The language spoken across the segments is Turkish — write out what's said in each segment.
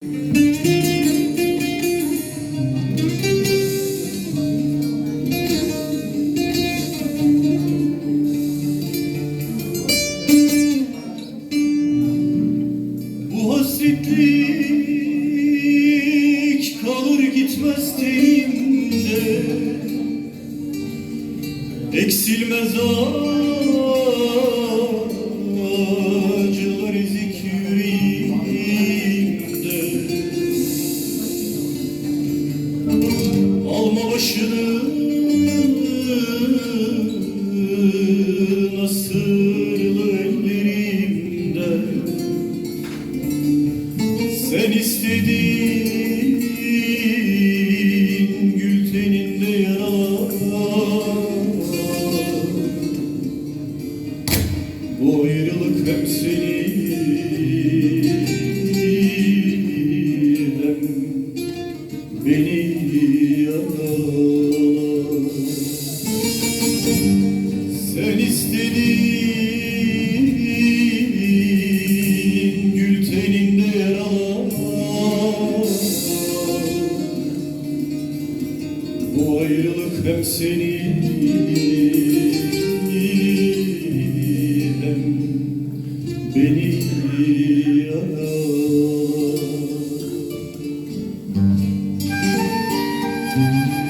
Hasretlik kalır gitmez tenimde. Eksilmez acılar Alma başını nasırlı ellerimden sen istedin beni yaralar Sen istedin gül teninde yaralar Bu ayrılık hem seni thank mm -hmm. you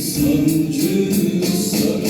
sancı sarar.